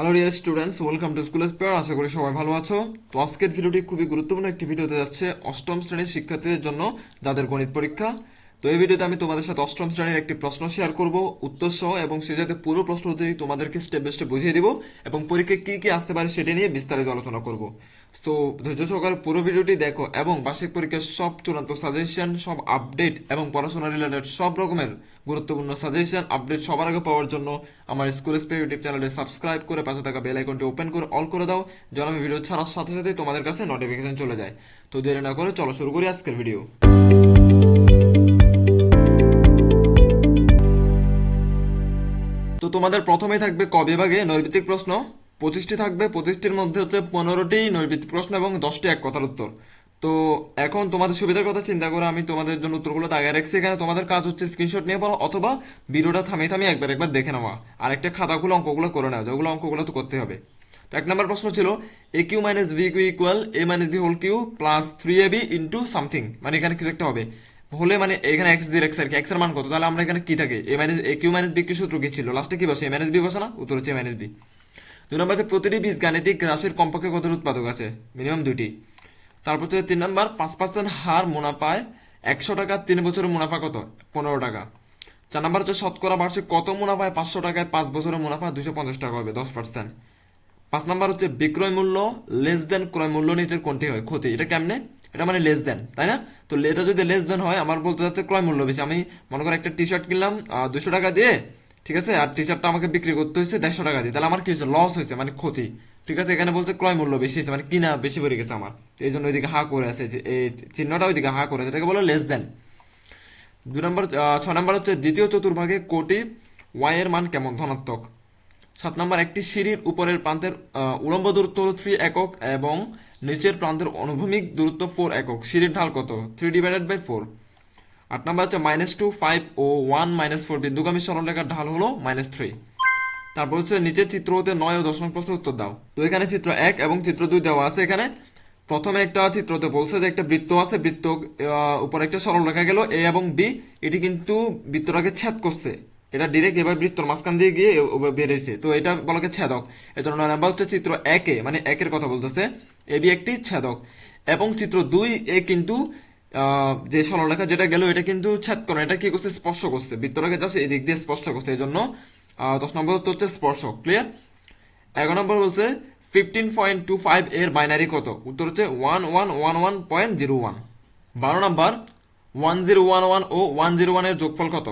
Hello dear students welcome to School Spare আশা করি সবাই ভালো আছো। তো আজকের ভিডিওটি খুবই গুরুত্বপূর্ণ একটি ভিডিও হতে যাচ্ছে অষ্টম শ্রেণির শিক্ষার্থীদের জন্য যাদের গণিত পরীক্ষা। তো এই ভিডিওতে আমি তোমাদের সাথে অষ্টম শ্রেণির একটি প্রশ্ন শেয়ার করব, উত্তর সহ, এবং সে যাতে পুরো প্রশ্ন উত্তরই তোমাদেরকে স্টেপ বাই স্টেপ বুঝিয়ে দিব এবং পরীক্ষায় কি কি আসতে পারে সেটা নিয়ে বিস্তারিত আলোচনা করব। তো ধৈর্য সহকারে পুরো ভিডিওটি দেখো এবং বার্ষিক পরীক্ষার সব চূড়ান্ত সাজেশন সব আপডেট এবং পড়াশোনা রিলেটেড সব রকমের গুরুত্বপূর্ণ সাজেশন আপডেট সবার আগে পাওয়ার জন্য আমার স্কুল স্পে ইউটিউব চ্যানেলে সাবস্ক্রাইব করে পাশে থাকা বেল আইকনটি ওপেন করে অল করে দাও যেন আমি ভিডিও ছাড়ার সাথে সাথে তোমাদের কাছে নোটিফিকেশন চলে যায়। তো দেরি না করে চলো শুরু করি আজকের ভিডিও তোমাদের প্রথমেই থাকবে ক বিভাগে নৈর্ভিত্তিক প্রশ্ন, পঁচিশটি থাকবে, পঁচিশটির মধ্যে হচ্ছে পনেরোটি নৈর্ভিত্তিক প্রশ্ন এবং দশটি এক কথার উত্তর। তো এখন তোমাদের সুবিধার কথা চিন্তা করে আমি তোমাদের জন্য উত্তরগুলো দাগায় রাখছি, এখানে তোমাদের কাজ হচ্ছে স্ক্রিনশট নিয়ে পড়ো অথবা ভিডিওটা থামিয়ে থামিয়ে একবার একবার দেখে নেওয়া আর একটা খাতাগুলো, অঙ্কগুলো করে নেওয়া যেগুলো অঙ্কগুলো তো করতে হবে। তো এক নম্বর প্রশ্ন ছিল A Q minus B Q equal A minus B whole Q plus three A B into something মানে এখানে কিছু একটা হবে। হলে মানে এখানে এক্স দিয়ে এক্স আর কি? এক্স মান কত? তাহলে আমরা এখানে কি থাকে? A minus A Q minus B Q সূত্র কি ছিল? লাস্টে কি বসে? এ মাইনাস বি বসে না? উত্তর হচ্ছে এ মাইনাস বি দুই নম্বর হচ্ছে প্রতিটি বীজ গাণিতিক রাশির কমপক্ষে কত উৎপাদক আছে? মিনিমাম দুটি তারপর হচ্ছে তিন নম্বর, পাঁচ পার্সেন্ট হার মুনাফায় একশো টাকা তিন বছরের মুনাফা কত? পনেরো টাকা। চার নম্বর হচ্ছে শতকরা বার্ষিক কত মুনাফায়? পাঁচশো টাকায় পাঁচ বছরের মুনাফা দুশো পঞ্চাশ টাকা হবে, দশ পার্সেন্ট পাঁচ নাম্বার হচ্ছে বিক্রয় মূল্য লেস দেন ক্রয় মূল্য নিচের কোনটি হয়? ক্ষতি। এটা কেমনে? এটা মানে লেস দেন তাই না? তো এটা যদি লেস দেন হয়, আমার বলতে যাচ্ছে ক্রয় মূল্য বেশি। আমি মনে করি একটা টি শার্ট কিনলাম দুশো টাকা দিয়ে, ঠিক আছে? আর টি শার্টটা আমাকে বিক্রি করতে হয়েছে দেড়শো টাকা দিয়ে। তাহলে আমার কি হয়েছে? লস হয়েছে মানে ক্ষতি। ঠিক আছে? এখানে বলছে ক্রয় মূল্য বেশি হয়েছে মানে কিনা বেশি পড়ে গেছে আমার। এই জন্য ওইদিকে হা করে আছে এই চিহ্নটা ওইদিকে হা করে আছে। এটাকে বলে লেস দেন দুই নম্বর ছয় নম্বর হচ্ছে দ্বিতীয় চতুর্ভাগে কোটি ওয়াই এর মান কেমন? ধনাত্মক। সাত নম্বর, একটি সিঁড়ির উপরের প্রান্তের উলম্ব দূরত্ব হল থ্রি একক এবং নিচের প্রান্তের অনুভূমিক দূরত্ব ফোর একক। সিঁড়ির ঢাল কত? থ্রি ডিভাইডেড বাই ফোর আট নাম্বার হচ্ছে মাইনাস টু ফাইভ ও ওয়ান মাইনাস ফোর বিন্দুগামী সরলরেখার ঢাল হলো মাইনাস থ্রি তারপর হচ্ছে নিচের চিত্র হতে নয় ও দশ নম্বর প্রশ্নের উত্তর দাও। তো এখানে চিত্র এক এবং চিত্র দুই দেওয়া আছে এখানে। প্রথমে একটা চিত্রতে বলছে যে একটা বৃত্ত আছে, বৃত্ত উপরে একটা সরল রেখা গেল, এ এবং বি। এটি কিন্তু বৃত্তটাকে ছেদ করছে। এটা ডিরেক্ট এবার বৃত্তর মাঝখান দিয়ে গিয়ে বেরিয়েছে তো এটা বলকে ছেদক। এই জন্য নয় নাম্বার হচ্ছে চিত্র একে মানে একের কথা বলতেছে। এ বি একটি ছেদক। এবং চিত্র দুই এ কিন্তু যে সরলরেখা যেটা গেল, এটা কিন্তু ছেদ করে এটা কি করছে? স্পর্শ করছে। বৃত্তটাকে জাস্ট এই দিক দিয়ে স্পর্শ করছে। এই জন্য দশ নম্বর হচ্ছে স্পর্শক। ক্লিয়ার এগারো নম্বর বলছে ফিফটিন পয়েন্ট টু ফাইভ এর বাইনারি কত? উত্তর হচ্ছে one one one one point zero one বারো নম্বর ওয়ান জিরো ওয়ান ওয়ান ও ওয়ান জিরো ওয়ানের যোগফল কত?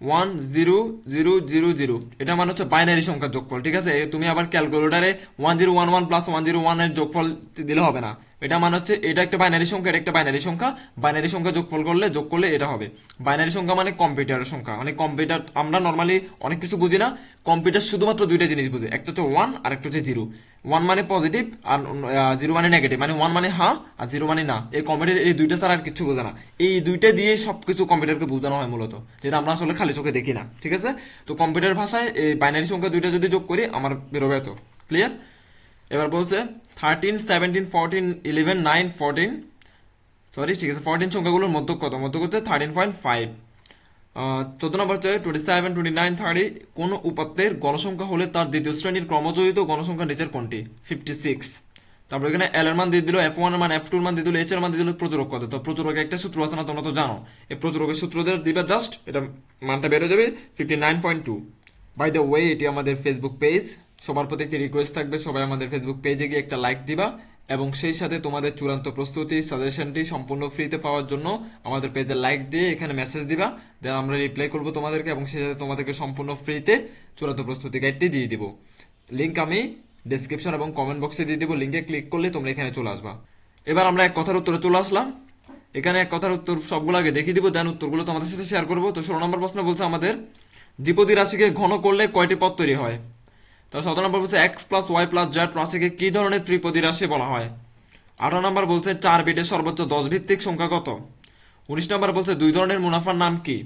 One zero zero zero zero এটা মানে হচ্ছে বাইনারি সংখ্যার যোগফল, ঠিক আছে? তুমি আবার ক্যালকুলেটারে one zero one one plus one zero ওয়ানের যোগফল দিলে হবে না। এটা মানে হচ্ছে, এটা একটা বাইনারি সংখ্যা, এটা একটা বাইনারি সংখ্যা। বাইনারি সংখ্যা যোগফল করলে, যোগ করলে এটা হবে। বাইনারি সংখ্যা মানে কম্পিউটারের সংখ্যা। মানে কম্পিউটার আমরা নর্মালি অনেক কিছু বুঝি না। কম্পিউটার শুধুমাত্র দুইটা জিনিস বুঝে। একটা হচ্ছে ওয়ান আর একটা হচ্ছে জিরো ওয়ান মানে পজিটিভ আর জিরো মানে নেগেটিভ মানে ওয়ান মানে হা, আর জিরো মানে না। এই কম্পিউটার এই দুইটা ছাড়া আর কিছু বোঝে না। এই দুইটা দিয়ে সব কিছু কম্পিউটারকে বোঝানো হয় মূলত। যেটা আমরা আসলে খালি চোখে দেখি না। ঠিক আছে? তো কম্পিউটার ভাষায় এই বাইনারি সংখ্যা দুইটা যদি যোগ করি, আমার বেরোবে এত। ক্লিয়ার এবার বলছে thirteen seventeen fourteen eleven nine fourteen sorry ঠিক আছে ফোরটিন সংখ্যাগুলোর মধ্য কত? মধ্য হচ্ছে থার্টিন পয়েন্ট ফাইভ চোদ্দ নম্বর হচ্ছে twenty seven twenty nine thirty কোন উপাত্তের গণসংখ্যা হলে তার দ্বিতীয় শ্রেণির ক্রমজয়িত গণসংখ্যা নিচের কোনটি? ফিফটি সিক্স তারপর এখানে এল এর মান দিয়ে দিল এফ ওয়ানের মান এফ টুর মান দিয়ে দিল এইচ এর মান দিয়ে দিল প্রচুরক কত? তো প্রচুরকের একটা সূত্র আছে না, তোমরা তো জানো। এই প্রচুরকের সূত্রদের দিবে জাস্ট এটা মানটা বেরো যাবে fifty nine point two by the way এটি আমাদের ফেসবুক পেজ সবার প্রতি একটি রিকোয়েস্ট থাকবে, সবাই আমাদের ফেসবুক পেজে গিয়ে একটা লাইক দিবা এবং সেই সাথে তোমাদের চূড়ান্ত প্রস্তুতি সাজেশনটি সম্পূর্ণ ফ্রিতে পাওয়ার জন্য আমাদের পেজে লাইক দিয়ে এখানে মেসেজ দিবা দেন আমরা রিপ্লাই করব তোমাদেরকে এবং সেই সাথে তোমাদেরকে সম্পূর্ণ ফ্রিতে চূড়ান্ত প্রস্তুতি গাইডটি দিয়ে দিব। লিঙ্ক আমি ডিসক্রিপশন এবং কমেন্ট বক্সে দিয়ে দিব লিঙ্কে ক্লিক করলে তোমরা এখানে চলে আসবা। এবার আমরা এক কথার উত্তরে চলে আসলাম। এখানে এক কথার উত্তর সবগুলো আগে দেখিয়ে দিব দেন উত্তরগুলো তোমাদের সাথে শেয়ার করব। তো ষোলো নম্বর প্রশ্ন বলছে আমাদের, দ্বিপদী রাশিকে ঘন করলে কয়টি পদ তৈরি হয়? তো সতেরো নম্বর বলছে X plus Y plus Z রাশিকে কি ধরনের ত্রিপদী রাশি বলা হয়? আঠারো নম্বর বলছে চার বিটের সর্বোচ্চ দশ ভিত্তিক সংখ্যা কত? উনিশ নম্বর বলছে দুই ধরনের মুনাফার নাম কি?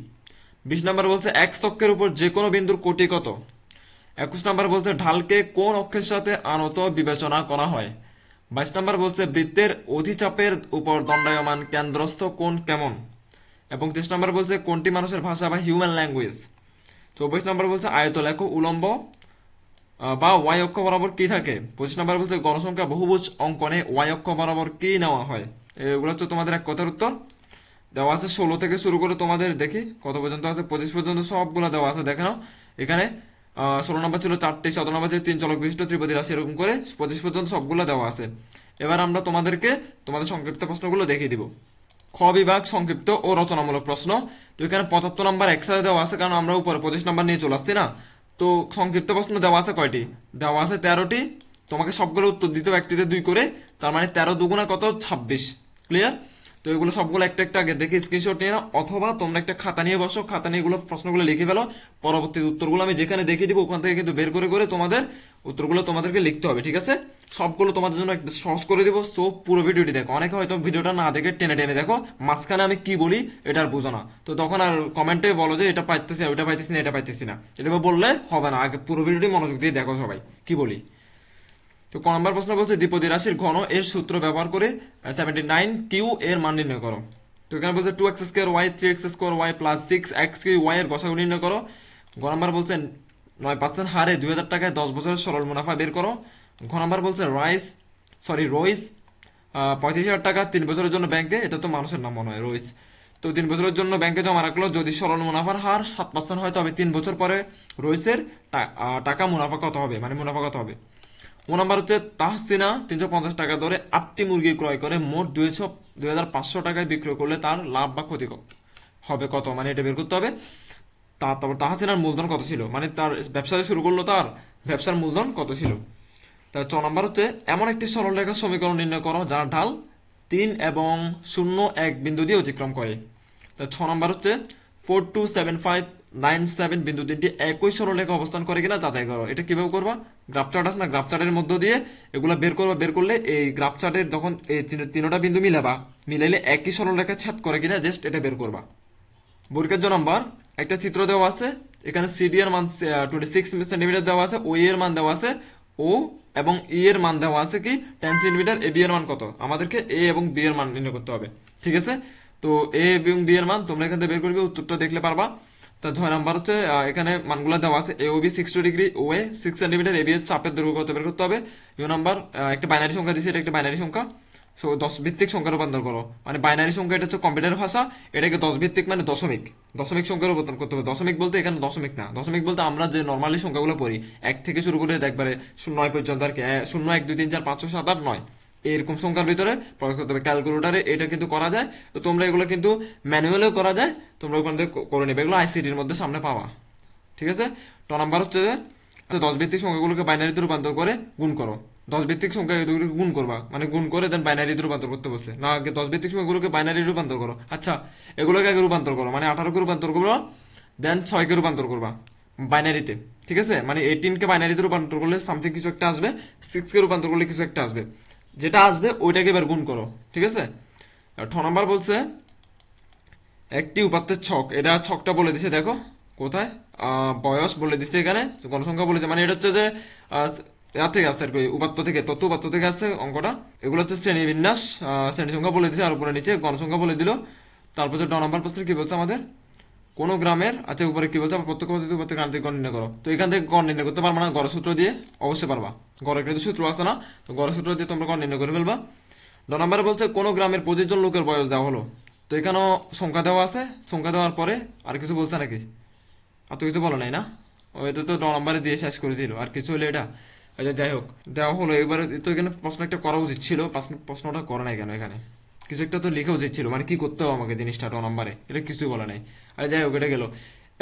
বিশ নম্বর বলছে এক চক্রের উপর যে কোনো বিন্দুর কোটি কত? একুশ নম্বর বলছে ঢালকে কোন অক্ষের সাথে আনত বিবেচনা করা হয়? বাইশ নম্বর বলছে বৃত্তের অধিচাপের উপর দণ্ডায়মান কেন্দ্রস্থ কোন কেমন? এবং তেইশ নম্বর বলছে কোনটি মানুষের ভাষা বা হিউম্যান ল্যাঙ্গুয়েজ চব্বিশ নম্বর বলছে আয়ত লেখো উলম্ব বা ওয়াই অক্ষ বরাবর কি থাকে? পঁচিশ নাম্বার বলছে, গণসংখ্যা বহুভুজ অঙ্কনে ওয়াই অক্ষ বরাবর কি নেওয়া হয়? এগুলো হচ্ছে তোমাদের এক কথার উত্তর। দেওয়া আছে ষোলো থেকে শুরু করে তোমাদের, দেখি, কত পর্যন্ত আছে? পঁচিশ পর্যন্ত সবগুলো দেওয়া আছে, দেখে নাও। এখানে ষোলো নম্বর ছিল চারটে, সতেরো নম্বর ছিল তিন, চলক বিশিষ্ট, ত্রিপদী রাশি, এরকম করে পঁচিশ পর্যন্ত সবগুলো দেওয়া আছে। এবার আমরা তোমাদেরকে তোমাদের সংক্ষিপ্ত প্রশ্নগুলো দেখিয়ে দিব। খ বিভাগ সংক্ষিপ্ত ও রচনামূলক প্রশ্ন। তো এখানে পঁচাত্তর নাম্বার একসাথে দেওয়া আছে, কারণ আমরা উপরে পঁচিশ নাম্বার নিয়ে চলে আসছি না। তো সংক্ষিপ্ত প্রশ্ন দেওয়া আছে কয়টি? দেওয়া আছে তেরোটি। তোমাকে সবগুলো উত্তর দিতে একটিতে দুই করে। তার মানে তেরো দুগুণা কত? ছাব্বিশ। ক্লিয়ার তো এগুলো সবগুলো একটা একটা আগে দেখে স্ক্রিনশট নিয়ে নাও, অথবা তোমরা একটা খাতা নিয়ে বসো, খাতা নিয়ে এগুলো প্রশ্নগুলো লিখে ফেলো, পরবর্তী উত্তরগুলো আমি যেখানে দেখিয়ে দিব ওখান থেকে কিন্তু বের করে করে তোমাদের উত্তরগুলো তোমাদেরকে লিখতে হবে, ঠিক আছে? সবগুলো তোমাদের জন্য একটু সহজ করে দিব তো পুরো ভিডিওটি দেখো। অনেকে হয়তো ভিডিওটা না দেখে টেনে টেনে দেখো, মাঝখানে আমি কি বলি এটা আর বুঝো না। তো তখন আর কমেন্টে বলো যে এটা পাইতেছি না ওটা পাইতেছি না, এটা পাইতেছি না। এটা বললে হবে না, আগে পুরো ভিডিওটি মনোযোগ দিয়ে দেখো সবাই, কি বলি? তো ক নম্বর প্রশ্ন বলছে, দ্বিপদী রাশির ঘন এর সূত্র ব্যবহার করে সেভেন্টি নাইন কিউ এর মান নির্ণয় করো। তো এখানে বলছে two X square Y three X square Y plus six X Q Y এর গসাগু নির্ণয় করো। ঘ নম্বর বলছে, নয় পার্সেন্ট হারে দুই হাজার টাকায় দশ বছরের সরল মুনাফা বের করো। ঘ নম্বর বলছে রাইস সরি রইস পঁয়ত্রিশ হাজার টাকা তিন বছরের জন্য ব্যাংকে এটা তো মানুষের নাম মনে হয় রইস তো তিন বছরের জন্য ব্যাংকে জমা রাখল, যদি সরল মুনাফার হার সাত পার্সেন্ট হয়, তবে তিন বছর পরে রইসের টাকা মুনাফা কত হবে? মানে মুনাফা কত হবে? ও নাম্বার হচ্ছে তাহসিনা, তিনশো পঞ্চাশ টাকা ধরে আটটি মুরগি ক্রয় করে, মোট দুইশো, দুই হাজার পাঁচশো টাকায় বিক্রয় করলে তার লাভ বা ক্ষতি হবে কত? মানে এটা বের করতে হবে। তা, তারপর তাহসিনার মূলধন কত ছিল? মানে তার ব্যবসা শুরু করল তার ব্যবসার মূলধন কত ছিল? তার ছ নম্বর হচ্ছে, এমন একটি সরলরেখার সমীকরণ নির্ণয় করো যার ঢাল তিন এবং শূন্য এক বিন্দু দিয়ে অতিক্রম করে। তা ছ নম্বর হচ্ছে four two seven five nine seven বিন্দু তিনটি একই সরলরেখা অবস্থান করে কিনা যাচাই করো। এটা কীভাবে করবা? গ্রাফ চার্ট আছে না? গ্রাফ চার্টের মধ্য দিয়ে এগুলো বের করবা, বের করলে এই গ্রাফ চার্টের যখন এই তিন- তিনোটা বিন্দু মিলাবা, মিলাইলে একই সরলরেখা ছেদ করে কিনা জাস্ট এটা বের করবা। পরীক্ষার জন্য নাম্বার একটা চিত্র দেওয়া আছে, এখানে সিডি এর মান টোয়েন্টি সিক্স সেন্টিমিটার দেওয়া আছে ও এর মান দেওয়া আছে ও এবং ই এর মান দেওয়া আছে কি? টেন সেন্টিমিটার এ বি এর মান কত? আমাদেরকে এ এবং বি এর মান নির্ণয় করতে হবে। ঠিক আছে? তো এ এবং বি এর মান তোমরা এখান থেকে বের করবে উত্তরটা দেখলে পারবা। তা ছয় নাম্বার হচ্ছে এখানে মানগুলো দেওয়া আছে A B sixty degree O A six centimetre A B এর চাপের দৈর্ঘ্য কত বের করতে হবে? ইউ নাম্বার একটা বাইনারি সংখ্যা দিচ্ছে এটা একটা বাইনারি সংখ্যা। সো দশ ভিত্তিক সংখ্যা রূপান্তর করো। মানে বাইনারি সংখ্যা এটা হচ্ছে কম্পিউটার ভাষা, এটাকে দশ ভিত্তিক মানে দশমিক। দশমিক সংখ্যা রূপান্তর করতে হবে। দশমিক বলতে এখানে দশমিক না। দশমিক বলতে আমরা যে নর্মালি সংখ্যাগুলো পড়ি, এক থেকে শুরু করে একবারে নয় পর্যন্ত আর কি শূন্য, এক, দুই, তিন, চার পাঁচ ছয় সাত, আট, নয়। এরকম সংখ্যার ভিতরে প্রকাশ করতে হবে। ক্যালকুলেটারে এটা কিন্তু করা যায়। তো তোমরা এগুলো কিন্তু ম্যানুয়ালেও করা যায়। তোমরা ওখান থেকে করে নেবে। এগুলো আইসিটির মধ্যে সামনে পাওয়া। ঠিক আছে? ট নাম্বার হচ্ছে যে দশ ভিত্তিক সংখ্যাগুলোকে বাইনারিতে রূপান্তর করে গুণ করো। দশ ভিত্তিক সংখ্যা এগুলোকে গুণ করবা। মানে গুণ করে দেন বাইনারিতে রূপান্তর করতে বলছে। না, আগে দশ ভিত্তিক সংখ্যাগুলোকে বাইনারি রূপান্তর করো। আচ্ছা এগুলোকে আগে রূপান্তর করো। মানে আঠারোকে রূপান্তর করো দেন ছয়কে রূপান্তর করবা বাইনারিতে ঠিক আছে? মানে এইটিনকে বাইনারিতে রূপান্তর করলে সামথিং কিছু একটা আসবে। সিক্সকে রূপান্তর করলে কিছু একটা আসবে। যেটা আসবে ওইটাকে এবার গুণ করো ঠিক আছে? ঠ নাম্বার বলছে একটি উপাত্তের ছক এটা ছকটা বলে দিছে দেখো কোথায়? বয়স বলে দিছে এখানে গণসংখ্যা বলেছে মানে এটা হচ্ছে যে আহ, ইয়া থেকে আসছে আর কি উপাত্ত থেকে তথ্য উপাত্ত থেকে আসছে অঙ্কটা। এগুলো হচ্ছে শ্রেণি বিন্যাস শ্রেণি সংখ্যা বলে দিছে আর উপরে নিচে গণসংখ্যা বলে দিল। তারপর ড নাম্বার প্রশ্ন কি বলছে আমাদের? কোন গ্রামের আচ্ছা উপরে কি বলছে? প্রত্যক্ষ পদ্ধতি উপর থেকে গণ নির্ণয় করো। তো এখান থেকে গণ নির্ণয় করতে পারবা না গড় সূত্র দিয়ে অবশ্যই পারবা। গড়ের কিন্তু সূত্র আছে না, তো গড় সূত্র দিয়ে তোমরা গণ নির্ণয় করে ফেলবা। ড নাম্বারে বলছে, কোন গ্রামের পঁচিশ জন লোকের বয়স দেওয়া হলো। তো এখানেও সংখ্যা দেওয়া আছে, সংখ্যা দেওয়ার পরে আর কিছু বলছে নাকি? আর তো কিছু বলো নাই না? ও, এটা তো ড নাম্বারে দিয়ে শেষ করে দিল, আর কিছু হলো এটা? আচ্ছা যাই হোক, দেওয়া হলো। এবারে তো এখানে প্রশ্ন একটা করা উচিত ছিল, প্রশ্ন- প্রশ্নটা করে নাই কেন এখানে? কিছু একটা তো লিখা উচিত মানে কি করতে হবে আমাকে জিনিসটা ড নাম্বারে? এটা কিছুই বলা নাই। আর যাই হোক, এটা গেল।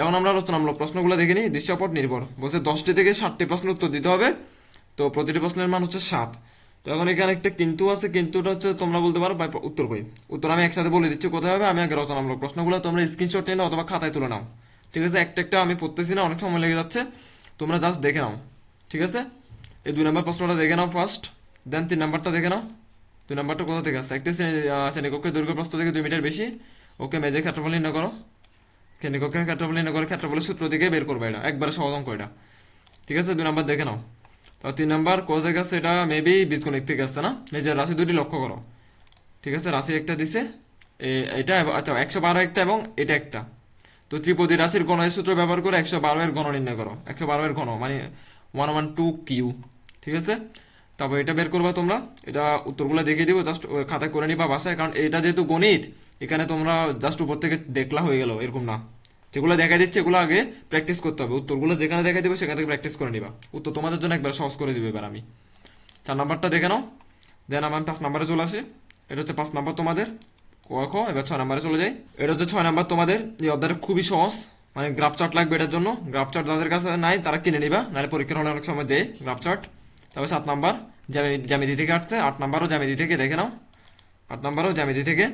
এখন আমরা রচনামূলক প্রশ্নগুলো দেখে নিই, দৃশ্যপট নির্ভর। বলছে, দশটি থেকে ষাটটি প্রশ্ন উত্তর দিতে হবে। তো প্রতিটি প্রশ্নের মান হচ্ছে সাত। তো এখন এখানে একটা কিন্তু আছে, কিন্তুটা হচ্ছে তোমরা বলতে পারো উত্তর কই উত্তর আমি একসাথে বলে দিচ্ছি, কোথায় হবে, আমি আগে রচনামূলক প্রশ্নগুলো তোমরা স্ক্রিনশট নিয়ে অথবা খাতায় তুলে নাও। ঠিক আছে? একটা একটা আমি পড়তেছি না, অনেক সময় লেগে যাচ্ছে। তোমরা জাস্ট দেখে নাও। ঠিক আছে? এই দুই নম্বর প্রশ্নটা দেখে নাও ফার্স্ট দেন তিন নাম্বারটা দেখে নাও। দুই নম্বরটা কোথা থেকে আসছে? একটি শ্রেণীকক্ষের দৈর্ঘ্য প্রস্থ থেকে দুই মিটার বেশি? ওকে মেজে ক্ষেত্রফল নির্ণয় করো। শ্রেণীকক্ষের ক্ষেত্রফল নির্ণয় করে ক্ষেত্রফলের সূত্র থেকে বের করবে এটা। একবারে সহজ অঙ্ক এটা ঠিক আছে, দুই নম্বর দেখে নাও। তো তিন নম্বর, কোথা থেকে আসছে এটা? মেবি বীজগণিত থেকে আসছে না? নিজের রাশি দুটি লক্ষ্য করো। ঠিক আছে, রাশি একটা দিছে এটা আচ্ছা একশো বারো একটা এবং এটা একটা। তো ত্রিপদী রাশির গণের সূত্র ব্যবহার করে একশো বারো এর গণ নির্ণয় করো। একশো বারো এর গণ মানে ওয়ান ওয়ান টু কিউ ঠিক আছে? তারপর এটা বের করবা তোমরা। এটা উত্তরগুলো দেখিয়ে দিব জাস্ট খাতায় করে নিবা বাসায়। কারণ এটা যেহেতু গণিত, এখানে তোমরা জাস্ট উপর থেকে দেখলা হয়ে গেল, এরকম না। যেগুলো দেখা দিচ্ছে, এগুলো আগে প্র্যাকটিস করতে হবে। উত্তরগুলো যেখানে দেখা দিবে, সেখান থেকে প্র্যাকটিস করে নিবা। উত্তর তোমাদের জন্য একবার সহজ করে দিবে এবার আমি। চার নাম্বারটা দেখে নাও। দেন আমার পাঁচ নাম্বারে চলে আসে। এটা হচ্ছে পাঁচ নাম্বার তোমাদের। ক, খ, এবার ছয় নাম্বারে চলে যাই। এটা হচ্ছে ছয় নাম্বার তোমাদের। এই অধ্যায়টা খুবই সহজ। মানে গ্রাফ চার্ট লাগবে এটার জন্য। গ্রাফ চার্ট যাদের কাছে নাই, তারা কিনে নিবা। নাহলে পরীক্ষার হলে অনেক সময় দেয় গ্রাফ চার্ট তারপর সাত নাম্বার, জ্যামি- জ্যামিতি থেকে আসছে, আট নাম্বারও জ্যামিতি থেকে, দেখে নাও। আট নাম্বারও জ্যামিতি থেকে।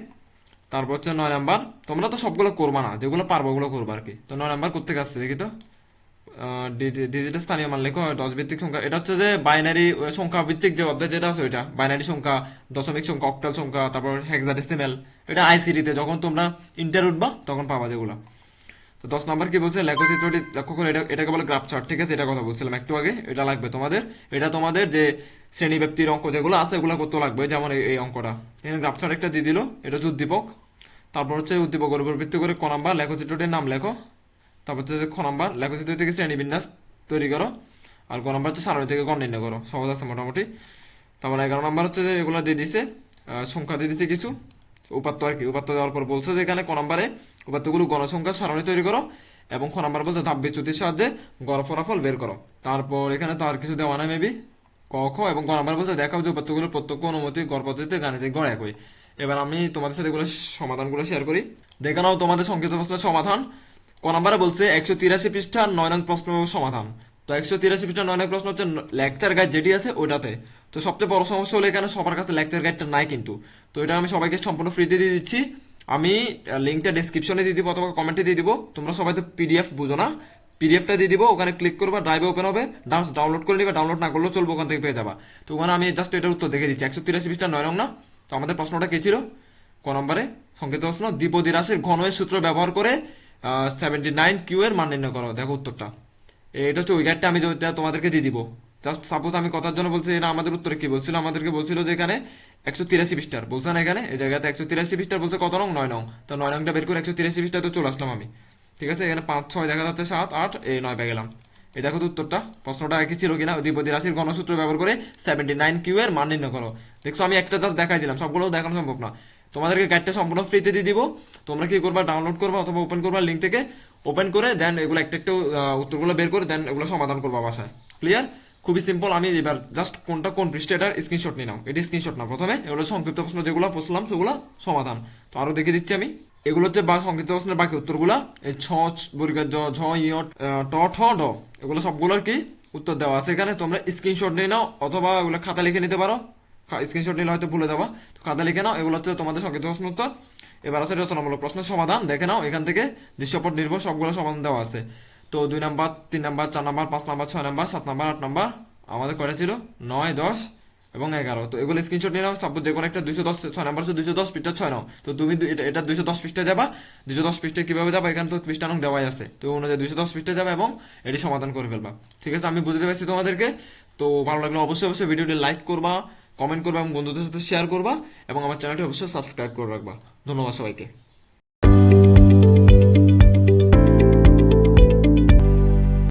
তারপর হচ্ছে নয় নাম্বার, তোমরা তো সবগুলো করবা না, যেগুলো পারব ওগুলো করবা আর কি। তো নয় নাম্বার করতে আসছে দেখি তো? ডিজিটাল স্থানীয় মান লেখো দশ ভিত্তিক সংখ্যা এটা হচ্ছে যে বাইনারি সংখ্যা ভিত্তিক যে অধ্যায় যেটা আছে ওইটা, বাইনারি সংখ্যা, দশমিক সংখ্যা, অক্টাল সংখ্যা, তারপর হেক্সাডেসিমেল, এটা আইসিডিতে যখন তোমরা ইন্টার উঠবা, তখন পাবা যেগুলো। তো দশ নম্বর কি বলছে? লেখচিত্রটি লক্ষ্য করে এটা এটাকে বলে গ্রাফ চার্ট, ঠিক আছে? এটা কথা বলছিলাম একটু আগে। এটা লাগবে তোমাদের। এটা তোমাদের যে শ্রেণি ব্যক্তির অঙ্ক যেগুলো আছে, এগুলো করতে লাগবে, যেমন এই- অঙ্কটা। এখানে গ্রাফ চার্ট একটা দিয়ে দিল। এটা হচ্ছে উদ্দীপক। তারপর হচ্ছে উদ্দীপকের উপর ভিত্তি করে ক নাম্বার, লেখচিত্রটির নাম লেখো। তারপর হচ্ছে খ নাম্বার, লেখচিত্র থেকে শ্রেণি বিন্যাস তৈরি করো। আর ক নাম্বার হচ্ছে সারণী থেকে গণ নির্ণয় করো। সহজ আছে মোটামুটি। তারপর এগারো নাম্বার হচ্ছে যে এগুলো দিয়ে দিছে। সংখ্যা দিয়ে দিছে কিছু। উপাত্ত আর কি, উপাত্ত দেওয়ার পর বলছে যে এখানে ক নাম্বারে উপাত্তগুলো গণসংখ্যা সারণী তৈরি করো এবং খ নাম্বার বলছে ধাপ বিচ্যুতির সাহায্যে গড় ফলাফল বের করো। তারপর এখানে তো আর কিছু দেওয়া নাই মেবি ক, খ এবং গ নাম্বার বলছে দেখাও যে উপাত্তগুলোর প্রত্যক্ষ অনুমতি গড় পদ্ধতিতে গাণিতিক গড় একই। এবার আমি তোমাদের সাথে এগুলো সমাধানগুলো শেয়ার করি। দেখে নাও তোমাদের সংক্ষিপ্ত প্রশ্নের সমাধান। ক নাম্বারে বলছে একশো তিরাশি পৃষ্ঠার নয় নং প্রশ্ন সমাধান। তো একশো তিরাশি পৃষ্ঠার নয় প্রশ্ন হচ্ছে লেকচার গাইড যেটি আছে ওটাতে তো সবচেয়ে বড় সমস্যা হলো এখানে সবার কাছে লেকচার গাইডটা নাই কিন্তু। তো এটা আমি সবাইকে সম্পূর্ণ ফ্রিতে দিয়ে দিচ্ছি। আমি লিঙ্কটা ডিসক্রিপশনে দিয়ে দিব অথবা কমেন্টে দিয়ে দিব। তোমরা সবাই তো পিডিএফ বুঝো না। পিডিএফটা দিয়ে দিব, ওখানে ক্লিক করবা ড্রাইভে ওপেন হবে। ডান্স ডাউনলোড করে নিবে ডাউনলোড না করলেও চলবে, ওখান থেকে পেয়ে যাবা। তো ওখানে আমি জাস্ট এটার উত্তর দেখে দিচ্ছি। একশো তিরাশি পৃষ্ঠার নয় নং না? তো আমাদের প্রশ্নটা কি ছিল? ক নম্বরে? সংকেত প্রশ্ন। দ্বিপদী রাশির ঘনয়ের সূত্র ব্যবহার করে সেভেন্টি নাইন কিউ এর মান নির্ণয় করো। দেখো উত্তরটা। এটা হচ্ছে ওই গাইডটা আমি তোমাদেরকে দিয়ে দিব। জাস্ট সাপোজ আমি কথার জন্য বলছি এটা আমাদের উত্তরে কি বলছিল? আমাদেরকে বলছিল যে এখানে একশো তিরাশি পৃষ্ঠার। বলছে না এখানে? এই জায়গাতে একশো তিরাশি পৃষ্ঠার বলছে কত নং? নয় নং। তো নয় নংটা বের করে একশো তিরাশি পৃষ্ঠায় তো চলে আসলাম আমি। ঠিক আছে? এখানে পাঁচ, ছয় দেখা যাচ্ছে, সাত, আট এই নয় পেয়ে গেলাম। এই দেখো তো উত্তরটা। প্রশ্নটা একই ছিল কিনা? দ্বিপদী রাশির গণসূত্র ব্যবহার করে সেভেন্টি নাইন কিউ এর মান নির্ণয় করো। দেখছ, আমি একটা জাস্ট দেখাই দিলাম। সবগুলো দেখানো সম্ভব না। তোমাদেরকে গাইডটা সম্পূর্ণ ফ্রিতে দিয়ে দিব। তোমরা কি করবা? ডাউনলোড করবা অথবা ওপেন করবা লিঙ্ক থেকে। ওপেন করে দেন এগুলো একটা একটা উত্তরগুলো বের করে দেন এগুলো সমাধান করবা বাসায়। ক্লিয়ার খুবই সিম্পল আমি এবার জাস্ট কোনটা কোন পৃষ্ঠে, এটার স্ক্রিনশট নাও এটি স্ক্রিনশট না, প্রথমে এগুলো সংক্ষিপ্ত প্রশ্ন যেগুলো পড়ছিলাম, সেগুলো সমাধান। তো আরও দেখে দিচ্ছি আমি। এগুলো হচ্ছে বা সংক্ষিপ্ত প্রশ্নের বাকি উত্তরগুলা। এই ছ বর্গের ঝ ট, ঠ, ড। এগুলো সবগুলোর কি উত্তর দেওয়া আছে এখানে? তোমরা স্ক্রিনশট নিয়ে নাও, অথবা এগুলো খাতা লিখে নিতে পারো। স্ক্রিনশট নিলে হয়তো ভুলে যাবা। তো খাতা লিখে নাও, এগুলো হচ্ছে তোমাদের সংক্ষিপ্ত প্রশ্ন উত্তর। এবার আছে রচনামূলক প্রশ্নের সমাধান, দেখে নাও, এখান থেকে দৃশ্য দৃশ্যপট, নির্ভর, সবগুলো সমাধান দেওয়া আছে। তো দুই নাম্বার, তিন নাম্বার, চার নাম্বার, পাঁচ নাম্বার, ছয় নাম্বার, সাত নাম্বার, আট নাম্বার, আমাদের কয়টা ছিল? নয়, দশ এবং এগারো। তো এগুলো স্ক্রিনশট নিয়ে নাও সাপোজ যে কোনো একটা দুইশো দশ, ছয় নাম্বার হচ্ছে দুইশো দশ পৃষ্ঠা ছয় নাও। তো তুমি এটা- দুইশো দশ পৃষ্ঠা যাবা। দুইশো দশ পৃষ্ঠায় কীভাবে যাবা? এখানে তো পৃষ্ঠা নং দেওয়াই আছে। তো অনুযায়ী দুইশো দশ পৃষ্ঠা যাবে এবং এটি সমাধান করে ফেলবা। ঠিক আছে, আমি বুঝতে পারছি তোমাদেরকে। তো ভালো লাগলে অবশ্যই অবশ্যই ভিডিওটি লাইক করবা। কমেন্ট করবা এবং বন্ধুদের সাথে শেয়ার করবা এবং আমার চ্যানেলটি অবশ্যই সাবস্ক্রাইব করে রাখবা। ধন্যবাদ সবাইকে।